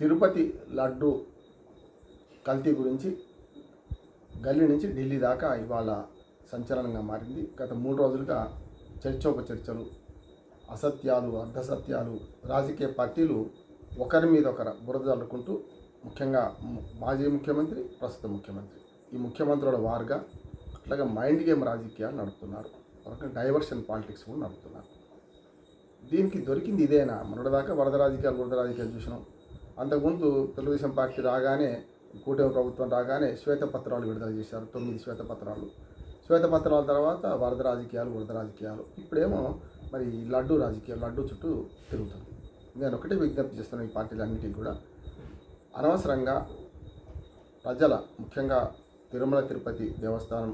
తిరుపతి లడ్డు కల్తీ గురించి గల్లీ నుంచి ఢిల్లీ దాకా ఇవాళ సంచలనంగా మారింది. గత మూడు రోజులుగా చర్చోప చర్చలు అసత్యాలు అర్ధసత్యాలు రాజకీయ పార్టీలు ఒకరి మీద ఒకరు బురద చల్లుకుంటూ ముఖ్యంగా మాజీ ముఖ్యమంత్రి ప్రస్తుత ముఖ్యమంత్రి. ఈ ముఖ్యమంత్రుల వారుగా అట్లాగే మైండ్ గేమ్ రాజకీయాలు నడుపుతున్నారు. ఒక డైవర్షన్ పాలిటిక్స్ కూడా నడుపుతున్నారు. దీనికి దొరికింది ఇదేనా? మొన్నటిదాకా వరద రాజకీయాలు వరద రాజకీయాలు చూసినాం. అంతకుముందు తెలుగుదేశం పార్టీ రాగానే కూటమి ప్రభుత్వం రాగానే శ్వేతపత్రాలు విడుదల చేశారు తొమ్మిది శ్వేతపత్రాలు. శ్వేతపత్రాల తర్వాత వరద రాజకీయాలు వరద రాజకీయాలు. ఇప్పుడేమో మరి లడ్డు రాజకీయాలు లడ్డు చుట్టూ తిరుగుతుంది. నేను ఒకటే విజ్ఞప్తి చేస్తున్నాను ఈ పార్టీలన్నిటికీ కూడా. అనవసరంగా ప్రజల ముఖ్యంగా తిరుమల తిరుపతి దేవస్థానం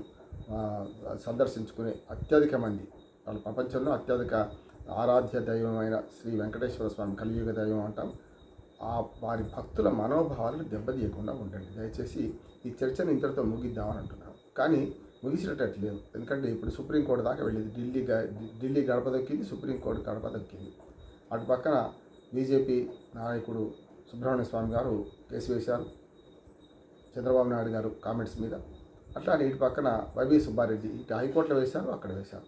సందర్శించుకునే అత్యధిక మంది వాళ్ళ ప్రపంచంలో అత్యధిక ఆరాధ్య దైవమైన శ్రీ వెంకటేశ్వర స్వామి కలియుగ దైవం అంటాం. ఆ వారి భక్తుల మనోభావాలను దెబ్బతీయకుండా ఉండండి. దయచేసి ఈ చర్చను ఇంతటితో ముగిద్దామని అంటున్నాను. కానీ ముగిసినట్టు లేదు. ఎందుకంటే ఇప్పుడు సుప్రీంకోర్టు దాకా వెళ్ళింది. ఢిల్లీ ఢిల్లీ గడప దక్కింది సుప్రీంకోర్టు గడప దొక్కింది. అటు పక్కన బీజేపీ నాయకుడు సుబ్రహ్మణ్య స్వామి గారు కేసు వేశారు. చంద్రబాబు నాయుడు గారు కామెంట్స్ మీద. అట్లానే ఇటు పక్కన వైవి సుబ్బారెడ్డి ఇటు హైకోర్టులో వేశారు అక్కడ వేశారు.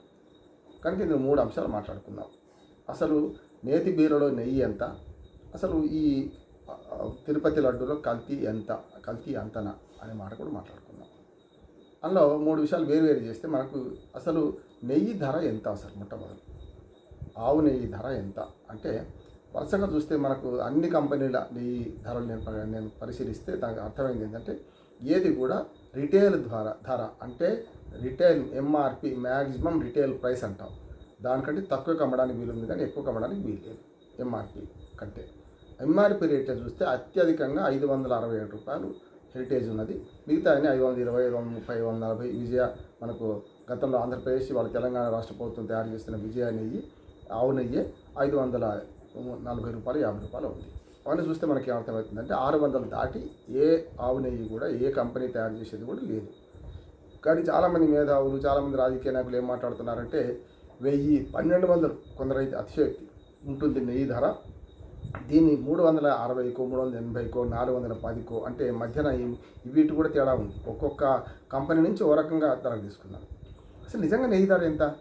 కనుక ఇందులో మూడు అంశాలు మాట్లాడుకుందాం. అసలు నేతి బీరలో నెయ్యి ఎంత? అసలు ఈ తిరుపతి లడ్డూలో కల్తీ ఎంత కల్తీ అంతనా అనే మాట కూడా మాట్లాడుకుందాం. అందులో మూడు విషయాలు వేరువేరు చేస్తే మనకు అసలు నెయ్యి ధర ఎంత అసలు మొట్టమొదటి? ఆవు నెయ్యి ధర ఎంత? అంటే వరుసగా చూస్తే మనకు అన్ని కంపెనీల నెయ్యి ధరలు నేను నేను పరిశీలిస్తే దానికి అర్థమైంది ఏంటంటే ఏది కూడా రిటైల్ ద్వారా ధర అంటే retail MRP maximum retail price అంటాం. దానికంటే తక్కువ అమ్మడానికి వీలుంది కానీ ఎక్కువ అమ్మడానికి వీలు లేదు ఎంఆర్పి కంటే. ఎంఆర్పి రేట్ చూస్తే అత్యధికంగా ఐదు వందల అరవై ఏడు రూపాయలు హెరిటేజ్ ఉన్నది. మిగతా అన్ని ఐదు వందల ఇరవై ఐదు వందల ముప్పై ఐదు వందల నలభై విజయ మనకు గతంలో ఆంధ్రప్రదేశ్ వాళ్ళ తెలంగాణ రాష్ట్ర ప్రభుత్వం తయారు చేస్తున్న విజయ నెయ్యి ఆవు నెయ్యి ఐదు వందల నలభై రూపాయలు యాభై రూపాయలు ఉంది అవన్నీ చూస్తే మనకి ఏమర్థమవుతుందంటే ఆరు వందలు దాటి ఏ ఆవు నెయ్యి కూడా ఏ కంపెనీ తయారు చేసేది కూడా లేదు. కానీ చాలామంది మేధావులు చాలామంది రాజకీయ నాయకులు ఏం మాట్లాడుతున్నారంటే వెయ్యి పన్నెండు వందలు కొందరైతే అతిశయోక్తి ఉంటుంది నెయ్యి ధర. దీన్ని మూడు వందల అరవైకో మూడు వందల ఎనభైకో నాలుగు వందల పదికో అంటే మధ్యన వీటి కూడా తేడా ఉంది. ఒక్కొక్క కంపెనీ నుంచి ఓ రకంగా ధర తీసుకున్నారు. అసలు నిజంగా నెయ్యి ధర ఎంత?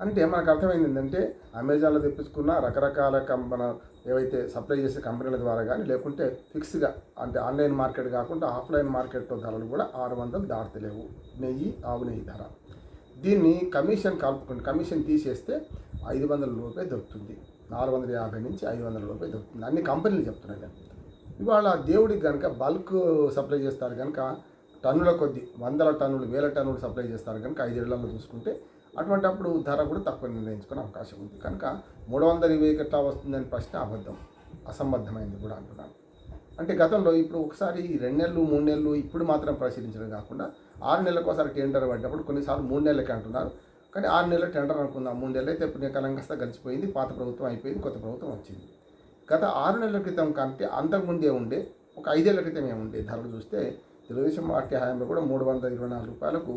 అంటే మనకు అర్థమైంది ఏంటంటే అమెజాన్లో తెప్పించుకున్న రకరకాల కంపెనీ ఏవైతే సప్లై చేసే కంపెనీల ద్వారా కానీ లేకుంటే ఫిక్స్గా అంటే ఆన్లైన్ మార్కెట్ కాకుండా ఆఫ్లైన్ మార్కెట్లో ధరలు కూడా ఆరు వందలు దాటలేవు. నెయ్యి ఆవు నెయ్యి ధర. దీన్ని కమిషన్ కలుపుకుని కమిషన్ తీసేస్తే ఐదు వందల రూపాయలు దొరుకుతుంది. నాలుగు వందల యాభై నుంచి ఐదు వందల రూపాయలు దొరుకుతుంది. అన్ని కంపెనీలు చెప్తున్నాయి నేను. ఇవాళ దేవుడికి కనుక బల్క్ సప్లై చేస్తారు కనుక టన్నుల కొద్ది వందల టన్నులు వేల టన్నులు సప్లై చేస్తారు కనుక ఐదేళ్ళలో చూసుకుంటే అటువంటి అప్పుడు ధర కూడా తక్కువ నిర్ణయించుకునే అవకాశం ఉంది. కనుక మూడు వందల ఇరవై ఎట్లా వస్తుందని ప్రశ్న అబద్ధం అసంబద్ధమైంది కూడా అంటున్నాను. అంటే గతంలో ఇప్పుడు ఒకసారి రెండు నెలలు మూడు నెలలు ఇప్పుడు మాత్రం పరిశీలించడం కాకుండా ఆరు నెలలకు ఒకసారి టెండర్ పడ్డప్పుడు కొన్నిసార్లు మూడు నెలలకి అంటున్నారు. కానీ ఆరు నెలల టెండర్ అనుకుందాం. మూడు నెలలు అయితే పుణ్యకాలంగా గడిచిపోయింది పాత ప్రభుత్వం అయిపోయింది కొత్త ప్రభుత్వం వచ్చింది. గత ఆరు నెలల క్రితం కంటే అంతకుముందే ఉండే ఒక ఐదేళ్ళ క్రితం ఏముండే ధరలు చూస్తే తెలుగుదేశం పార్టీ హయాంలో కూడా మూడు వందల ఇరవై నాలుగు రూపాయలకు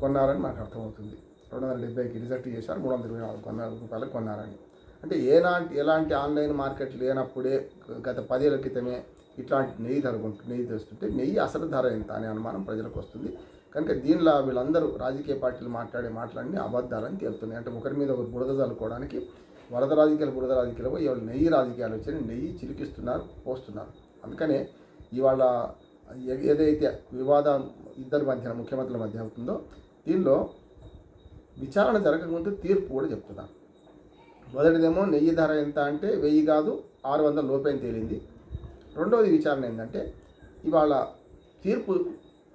కొన్నారని మాకు అర్థమవుతుంది. రెండు వందల డెబ్బైకి రిజెక్ట్ చేశారు మూడు వందల ఇరవై నాలుగు కొన్న రూపాయలకు కొన్నారని. అంటే ఏలాంటి ఎలాంటి ఆన్లైన్ మార్కెట్ లేనప్పుడే గత పదేళ్ళ క్రితమే ఇట్లాంటి నెయ్యి ధర నెయ్యి తెస్తుంటే నెయ్యి అసలు ధర ఎంత అనే అనుమానం ప్రజలకు వస్తుంది. కనుక దీనిలో వీళ్ళందరూ రాజకీయ పార్టీలు మాట్లాడే మాటలన్నీ అబద్ధాలని తేలుతున్నాయి. అంటే ఒకరి మీద ఒకరు బురద చల్లుకోవడానికి వరద రాజకీయాలు బురద రాజకీయాలు ఇవాళ నెయ్యి రాజకీయాలు వచ్చి నెయ్యి చిలికిస్తున్నారు పోస్తున్నారు. అందుకనే ఇవాళ ఏదైతే వివాదం ఇద్దరి మధ్య ముఖ్యమంత్రుల మధ్య అవుతుందో దీనిలో విచారణ జరగకముందు తీర్పు కూడా చెప్తున్నారు. మొదటిదేమో నెయ్యి ధర ఎంత అంటే వెయ్యి కాదు ఆరు వందల లోపే తేలింది. రెండవది విచారణ ఏంటంటే ఇవాళ తీర్పు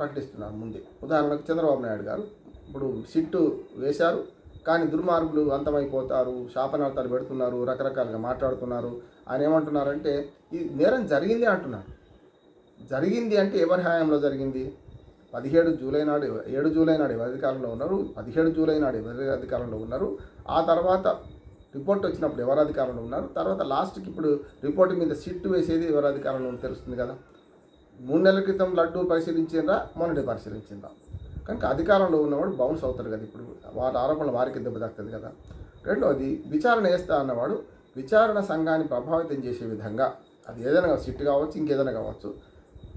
ప్రకటిస్తున్నారు ముందే. ఉదాహరణకు చంద్రబాబు నాయుడు గారు ఇప్పుడు సిట్టు వేశారు కానీ దుర్మార్గులు అంతమైపోతారు శాపనార్థాలు పెడుతున్నారు రకరకాలుగా మాట్లాడుతున్నారు. ఆయన ఏమంటున్నారంటే ఈ నేరం జరిగింది అంటున్నారు. జరిగింది అంటే ఎవరి హయాంలో జరిగింది? పదిహేడు జూలై నాడు ఏడు జూలై నాడు ఎవరి అధికారంలో ఉన్నారు? పదిహేడు జూలై నాడు ఎవరి అధికారంలో ఉన్నారు? ఆ తర్వాత రిపోర్ట్ వచ్చినప్పుడు ఎవరు అధికారంలో ఉన్నారు? తర్వాత లాస్ట్కి ఇప్పుడు రిపోర్ట్ మీద సిట్టు వేసేది ఎవరి అధికారంలో తెలుస్తుంది కదా. మూడు నెలల క్రితం లడ్డు పరిశీలించిందా మొన్నటి పరిశీలించిందా కనుక అధికారంలో ఉన్నవాడు బౌన్స్ అవుతాడు కదా ఇప్పుడు. వారి ఆరోపణలు వారికి దెబ్బతాకుతుంది కదా. రెండవది విచారణ వేస్తా అన్నవాడు విచారణ సంఘాన్ని ప్రభావితం చేసే విధంగా అది ఏదైనా సిట్ కావచ్చు ఇంకేదైనా కావచ్చు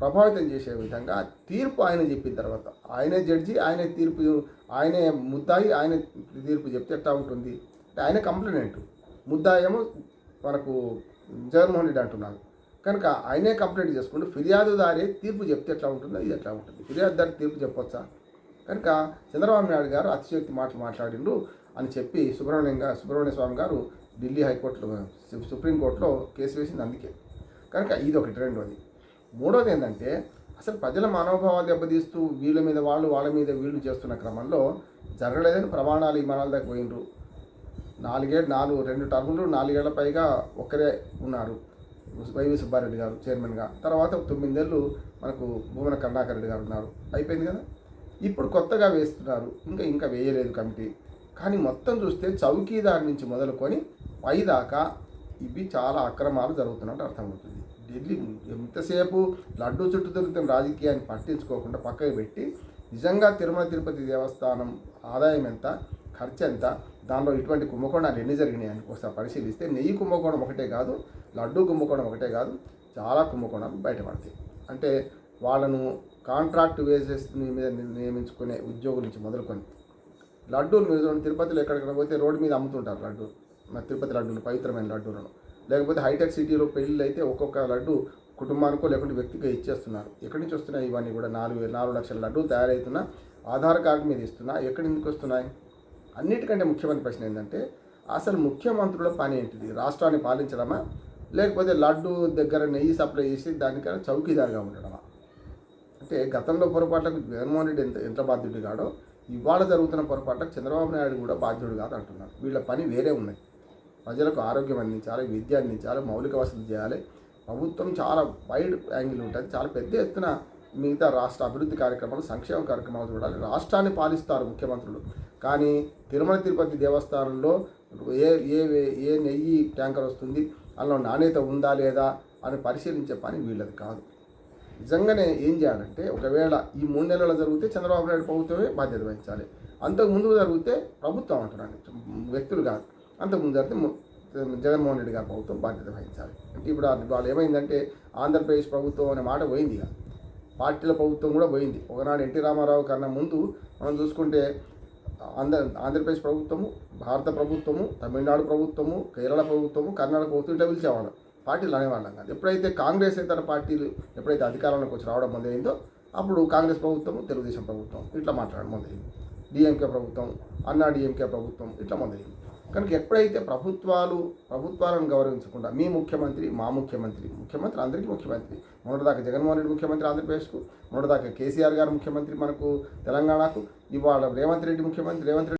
ప్రభావితం చేసే విధంగా తీర్పు ఆయన చెప్పిన తర్వాత ఆయనే జడ్జి ఆయనే తీర్పు ఆయనే ముద్దాయి ఆయన తీర్పు చెప్తే ఎట్లా ఉంటుంది? అంటే ఆయన కంప్లైంట్. ముద్దాయేమో మనకు జగన్మోహన్ రెడ్డి అంటున్నారు కనుక ఆయనే కంప్లైంట్ చేసుకుంటూ ఫిర్యాదుదారే తీర్పు చెప్తే ఎట్లా ఉంటుందో ఇది ఎట్లా ఉంటుంది? ఫిర్యాదుదారి తీర్పు చెప్పొచ్చా? కనుక చంద్రబాబు నాయుడు గారు అతిశయోక్తి మాటలు మాట్లాడిండు అని చెప్పి సుబ్రహ్మణ్యం గారు సుబ్రహ్మణ్య స్వామి గారు ఢిల్లీ హైకోర్టులో సుప్రీంకోర్టులో కేసు వేసింది అందుకే. కనుక ఇది ఒకటి రెండోది మూడోది ఏంటంటే అసలు ప్రజల మనోభావాలు దెబ్బతీస్తూ వీళ్ళ మీద వాళ్ళు వాళ్ళ మీద వీళ్ళు చేస్తున్న క్రమంలో జరగలేదని ప్రమాణాలు ఈ మనాల దాకా పోయినరు నాలుగేళ్ళు నాలుగు రెండు టర్ములు నాలుగేళ్ళ పైగా ఒక్కరే ఉన్నారు. వైవి సుబ్బారెడ్డి గారు చైర్మన్గా. తర్వాత తొమ్మిదేళ్ళు మనకు భూమన కరుణాకర్ రెడ్డి గారు ఉన్నారు. అయిపోయింది కదా? ఇప్పుడు కొత్తగా వేస్తున్నారు. ఇంకా ఇంకా వేయలేదు కమిటీ. కానీ మొత్తం చూస్తే చౌకీదార్ నుంచి మొదలుకొని పైదాకా ఇవి చాలా అక్రమాలు జరుగుతున్నట్టు అర్థమవుతుంది. ఢిల్లీ ఎంతసేపు లడ్డూ చుట్టూ తిరుగుతున్న రాజకీయాన్ని పట్టించుకోకుండా పక్కకు పెట్టి నిజంగా తిరుమల తిరుపతి దేవస్థానం ఆదాయం ఎంత ఖర్చు ఎంత దానిలో ఇటువంటి కుంభకోణాలు ఎన్ని జరిగినాయి అని ఒకసారి పరిశీలిస్తే నెయ్యి కుంభకోణం ఒకటే కాదు లడ్డూ కుంభకోణం ఒకటే కాదు చాలా కుంభకోణాలు బయటపడతాయి. అంటే వాళ్ళను కాంట్రాక్ట్ వేసేస్ మీద నియమించుకునే ఉద్యోగుల నుంచి మొదలుకొని లడ్డూలు మీరు తిరుపతిలో ఎక్కడికైనా పోతే రోడ్డు మీద అమ్ముతుంటారు లడ్డు మన తిరుపతి లడ్డూలు పవిత్రమైన లడ్డూలను. లేకపోతే హైటెక్ సిటీలో పెళ్ళిళ్ళు అయితే ఒక్కొక్క లడ్డు కుటుంబానికో లేకుంటే వ్యక్తిగా ఇచ్చేస్తున్నారు. ఎక్కడి నుంచి వస్తున్నాయి ఇవన్నీ కూడా నాలుగు నాలుగు లక్షల లడ్డు తయారవుతున్నా ఆధార్ కార్డు మీద ఇస్తున్నా ఎక్కడి నుంచి వస్తున్నాయి? అన్నిటికంటే ముఖ్యమైన ప్రశ్న ఏంటంటే అసలు ముఖ్యమంత్రుల పని ఏంటిది? రాష్ట్రాన్ని పాలించడమా? లేకపోతే లడ్డు దగ్గర నెయ్యి సప్లై చేసి దానికైనా చౌకీదారుగా ఉండడమా అంటే గతంలో పొరపాట్లకు జగన్మోహన్ రెడ్డి ఎంత ఎంత బాధ్యుడు కాడో ఇవాళ జరుగుతున్న పొరపాట్లకు చంద్రబాబు నాయుడు కూడా బాధ్యుడు కాదు అంటున్నారు. వీళ్ళ పని వేరే ఉన్నాయి ప్రజలకు ఆరోగ్యం అందించాలి విద్య అందించాలి మౌలిక వసతులు చేయాలి. ప్రభుత్వం చాలా వైడ్ యాంగిల్ ఉంటుంది. చాలా పెద్ద ఎత్తున మిగతా రాష్ట్ర అభివృద్ధి కార్యక్రమాలు సంక్షేమ కార్యక్రమాలు చూడాలి. రాష్ట్రాన్ని పాలిస్తారు ముఖ్యమంత్రులు. కానీ తిరుమల తిరుపతి దేవస్థానంలో ఏ ఏ ఏ నెయ్యి ట్యాంకర్ వస్తుంది? అందులో నాణ్యత ఉందా లేదా అని పరిశీలించే పని వీళ్ళది కాదు. నిజంగానే ఏం చేయాలంటే ఒకవేళ ఈ మూడు నెలలు జరిగితే చంద్రబాబు నాయుడు ప్రభుత్వమే బాధ్యత వహించాలి. అంతకు ముందు జరిగితే ప్రభుత్వం అంటున్నాను వ్యక్తులు కాదు. అంతకు ముందు జరిగితే జగన్మోహన్ రెడ్డి గారి ప్రభుత్వం బాధ్యత వహించాలి. అంటే ఇప్పుడు వాళ్ళు ఏమైందంటే ఆంధ్రప్రదేశ్ ప్రభుత్వం అనే మాట పోయింది పార్టీల ప్రభుత్వం కూడా పోయింది. ఒకనాడు ఎన్టీ రామారావు కన్నా ముందు మనం చూసుకుంటే ఆంధ్ర ఆంధ్రప్రదేశ్ ప్రభుత్వము భారత ప్రభుత్వము తమిళనాడు ప్రభుత్వము కేరళ ప్రభుత్వము కర్ణాటక ప్రభుత్వం ఇట్లా పిలిచేవాళ్ళం. పార్టీలు అనేవాళ్ళం కాదు. ఎప్పుడైతే కాంగ్రెస్ ఇతర పార్టీలు ఎప్పుడైతే అధికారంలోకి వచ్చి రావడం మొదలైందో అప్పుడు కాంగ్రెస్ ప్రభుత్వం తెలుగుదేశం ప్రభుత్వం ఇట్లా మాట్లాడడం మొదలైంది. డిఎంకే ప్రభుత్వం అన్నా డిఎంకే ప్రభుత్వం ఇట్లా మొదలైంది. కనుక ఎప్పుడైతే ప్రభుత్వాలు ప్రభుత్వాలను గౌరవించకుండా మీ ముఖ్యమంత్రి మా ముఖ్యమంత్రి ముఖ్యమంత్రి అందరికీ ముఖ్యమంత్రి మొన్నటిదాకా జగన్మోహన్ రెడ్డి ముఖ్యమంత్రి ఆంధ్రప్రదేశ్కు మొన్నటిదాకా కేసీఆర్ గారు ముఖ్యమంత్రి మనకు తెలంగాణకు ఇవాళ రేవంత్ రెడ్డి ముఖ్యమంత్రి రేవంత్ రెడ్డి